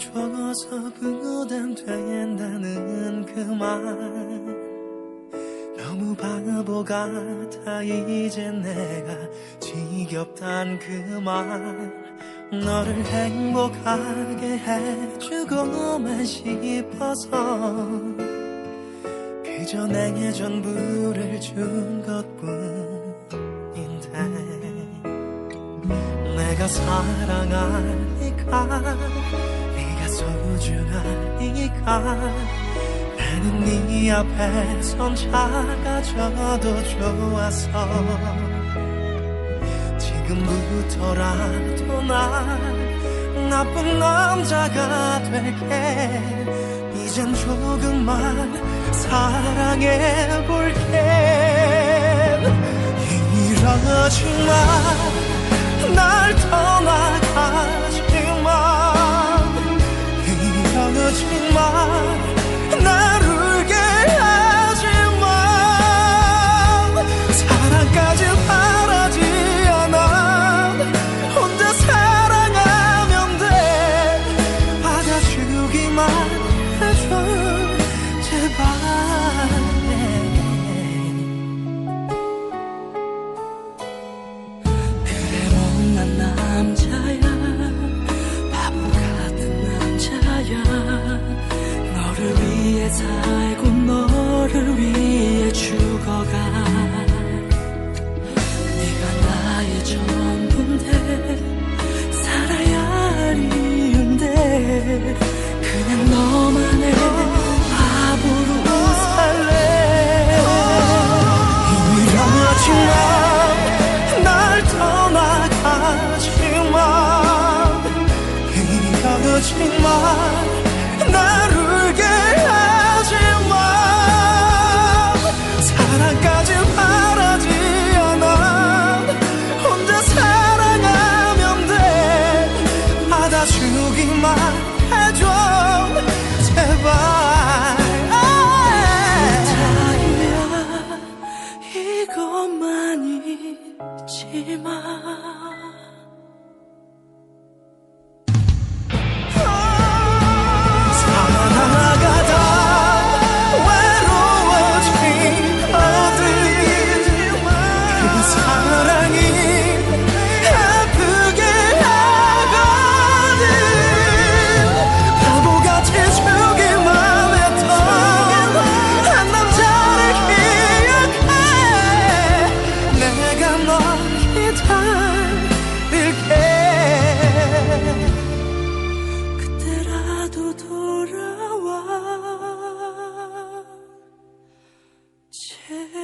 해줘서 부담 된다는 그 말 너무 바보 같아 이제 내가 지겹단 그 말 너를 행복하게 해주고만 싶어서 그저 내게 전부를 준 것뿐인데 내가 사랑하니까 소중하니까 나는 네 앞에 선 작아져도 좋았어 지금부터라도 난 나쁜 남자가 될게. 이젠 조금만 사랑해볼게. 이러지 마 살고 너를 위해 죽어가 네가 나의 전부인데 살아야 할 이유인데 그냥 너만의 바보로 살래. 이러지 마 날 떠나가지 마 이러지 마 이야 이것만 잊지마 head.